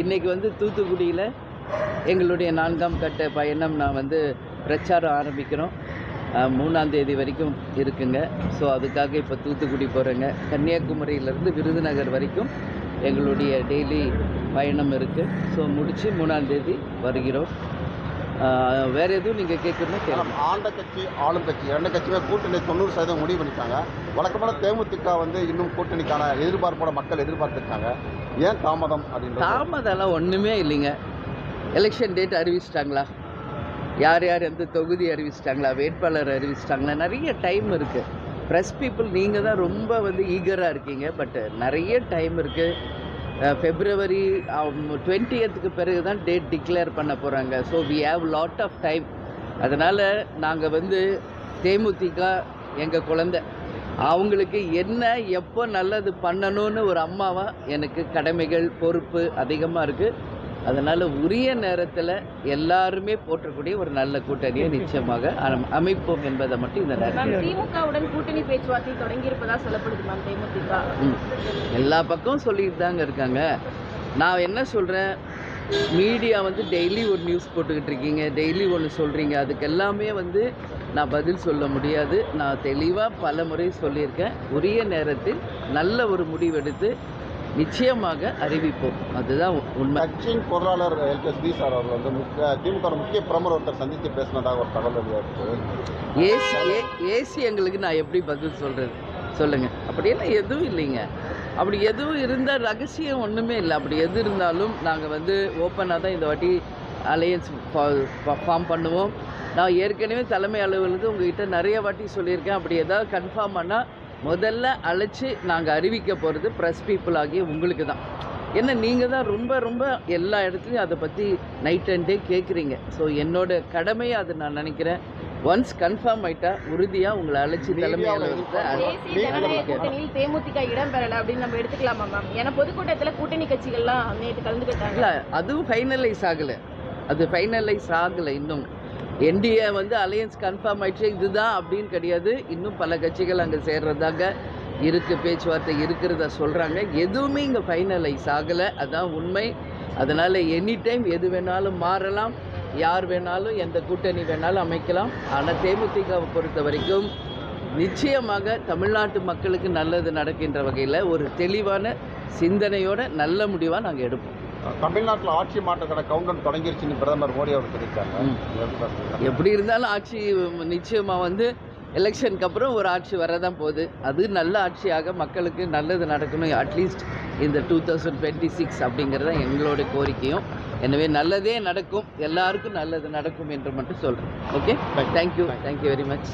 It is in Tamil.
இன்னைக்கு வந்து தூத்துக்குடியில் எங்களுடைய நான்காம் கட்ட பயணம் நான் வந்து பிரச்சாரம் ஆரம்பிக்கிறோம். அஹ், மூணாம் தேதி வரைக்கும் இருக்குங்க. ஸோ அதுக்காக இப்போ தூத்துக்குடி போகிறேங்க கன்னியாகுமரியிலேருந்து விருதுநகர் வரைக்கும் எங்களுடைய டெய்லி பயணம் இருக்குது ஸோ முடித்து மூணாம் தேதி வருகிறோம். வேற எதுவும் நீங்கள் கேட்கணும்னா கேட்கலாம் ஆண்ட கட்சி ஆளும் கட்சி. ரெண்டு கட்சியுமே கூட்டணி தொண்ணூறு சதவீதம் முடிவு பண்ணிட்டாங்க. வழக்கமான தேமுதிக வந்து இன்னும் கூட்டணிக்கான எதிர்பார்ப்போட மக்கள் எதிர்பார்த்துருக்காங்க. ஏன் தாமதம் அப்படின்றது? தாமதம்லாம் ஒன்றுமே இல்லைங்க. எலெக்ஷன் டேட் அறிவிச்சிட்டாங்களா? யார் யார் எந்த தொகுதி அறிவிச்சிட்டாங்களா? வேட்பாளர் அறிவிச்சிட்டாங்களா? நிறைய டைம் இருக்குது ப்ரெஸ் பீப்புள் நீங்கள் தான் ரொம்ப வந்து ஈகராக இருக்கீங்க. பட் நிறைய டைம் இருக்குது ஃபெப்ரவரி டுவெண்ட்டியத்துக்கு பிறகு தான் டேட் டிக்ளேர் பண்ண போகிறாங்க so we have lot of time அதனால் நாங்கள் வந்து தேமுதிக எங்கள் குழந்தை அவங்களுக்கு என்ன எப்போ நல்லது பண்ணணும்னு ஒரு அம்மாவாக எனக்கு கடமைகள் பொறுப்பு அதிகமாக இருக்குது அதனால் உரிய நேரத்தில் எல்லாருமே போற்றக்கூடிய ஒரு நல்ல கூட்டணியை நிச்சயமாக அம்- அமைப்போம் என்பதை மட்டும் இந்த நேரத்தில் திமுகவுடன் கூட்டணி பேச்சுவார்த்தை தொடங்கி இருப்பதா சொல்லப்படுது மேம் தேமுதிக. எல்லா பக்கமும் சொல்லிட்டு தாங்க இருக்காங்க. நான் என்ன சொல்கிறேன் மீடியா வந்து டெய்லி ஒரு நியூஸ் போட்டுக்கிட்டு இருக்கீங்க. டெய்லி ஒன்று சொல்கிறீங்க அதுக்கு எல்லாமே வந்து நான் பதில் சொல்ல முடியாது. நான் தெளிவாக பல முறை சொல்லியிருக்கேன். உரிய நேரத்தில் நல்ல ஒரு முடிவெடுத்து நிச்சயமாக அறிவிப்போம். அதுதான் உண்மை. கட்சியின் பொருளாளர் எல்கேஎஸ் பி சார் அவர் வந்து முக்கிய திமுக முக்கிய பிரமுகர் ஒருத்தர் சந்தித்து பேசினதாக ஒரு தகவல் வெளியாயிருக்கு ஏசி ஏசி எங்களுக்கு நான் எப்படி பதில் சொல்கிறது சொல்லுங்கள் அப்படியெல்லாம் எதுவும் இல்லைங்க. அப்படி எதுவும் இருந்தால் ரகசியம் ஒன்றுமே இல்லை. அப்படி எது இருந்தாலும் நாங்கள் வந்து ஓப்பனாக தான் இந்த வாட்டி அலையன்ஸ் ஃபார்ம் பண்ணுவோம். நான் ஏற்கனவே தலைமை அலுவலகத்துக்கு உங்ககிட்ட நிறைய வாட்டி சொல்லியிருக்கேன். அப்படி ஏதாவது கன்ஃபார்ம் பண்ணால் முதல்ல அழைச்சி நாங்கள் அறிவிக்க போகிறது ப்ரெஸ் பீப்புள் ஆகிய உங்களுக்கு தான். ஏன்னா நீங்கள் தான் ரொம்ப ரொம்ப எல்லா இடத்துலையும் அதை பற்றி நைட் அண்ட் டே கேட்குறீங்க ஸோ என்னோட கடமையை அதை நான் நினைக்கிறேன். ஒன்ஸ் கன்ஃபார்ம் ஆயிட்டா உறுதியாக உங்களை அழைச்சி தலைமை தேமுதிக இடம் பெறல அப்படின்னு நம்ம எடுத்துக்கலாமா மேம் ஏன்னா பொதுக்கூட்டத்தில் கூட்டணி கட்சிகள்லாம் நேற்று கலந்துக்கிட்டாங்க இல்லை அதுவும் ஃபைனலைஸ் ஆகலை. அது ஃபைனலைஸ் ஆகலை இன்னும். என்டிஏ வந்து அலையன்ஸ் கன்ஃபார்ம் ஆயிடுச்சு. இதுதான் அப்படின்னு கிடையாது. இன்னும் பல கட்சிகள் அங்கே சேர்றதாங்க இருக்கு. பேச்சுவார்த்தை இருக்கிறதா சொல்கிறாங்க எதுவுமே இங்கே ஃபைனலைஸ் ஆகலை. அதான் உண்மை. அதனால் எனி டைம் எது வேணாலும் மாறலாம். யார் வேணாலும் எந்த கூட்டணி வேணாலும் அமைக்கலாம். ஆனால் தேமுதிகவை பொறுத்த வரைக்கும் நிச்சயமாக தமிழ்நாட்டு மக்களுக்கு நல்லது நடக்கின்ற வகையில் ஒரு தெளிவான சிந்தனையோட நல்ல முடிவாக நாங்கள் எடுப்போம். தமிழ்நாட்டில் ஆட்சி மாற்றக்கான கவுண்டர் தொடங்கிருச்சுன்னு பிரதமர் மோடி அவர் பார்க்குறீங்க? எப்படி இருந்தாலும் ஆட்சி நிச்சயமாக வந்து எலெக்ஷனுக்கு அப்புறம் ஒரு ஆட்சி வரதான் போகுது. அது நல்ல ஆட்சியாக மக்களுக்கு நல்லது நடக்கணும் அட்லீஸ்ட் இந்த டூ தௌசண்ட் டுவெண்ட்டி சிக்ஸ் அப்படிங்கிறது எங்களோட கோரிக்கையும். எனவே நல்லதே நடக்கும் எல்லாருக்கும் நல்லது நடக்கும் என்று மட்டும் சொல்கிறேன் okay thank you thank you very much